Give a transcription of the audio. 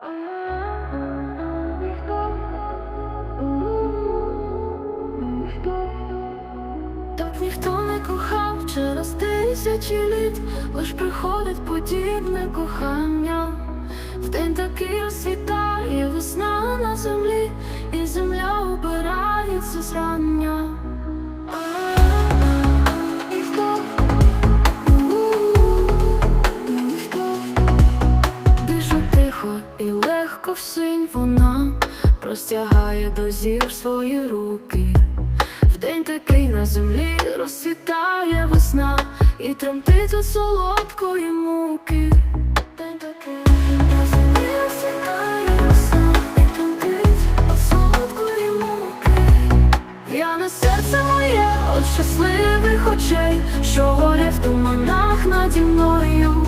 Так ніхто не кохав через тисячі літ, лиш приходить подібне кохання. В день такий розсвітає весна на землі, і земля обирається зрання. як ковсинь вона простягає до зір свої руки. Вдень такий на землі розсвітає весна і тремтить у солодкої муки. День такий. на землі освітає весна, томпить солодкої муки. Я на Серце моє от щасливих очей, що горять в туманах наді мною.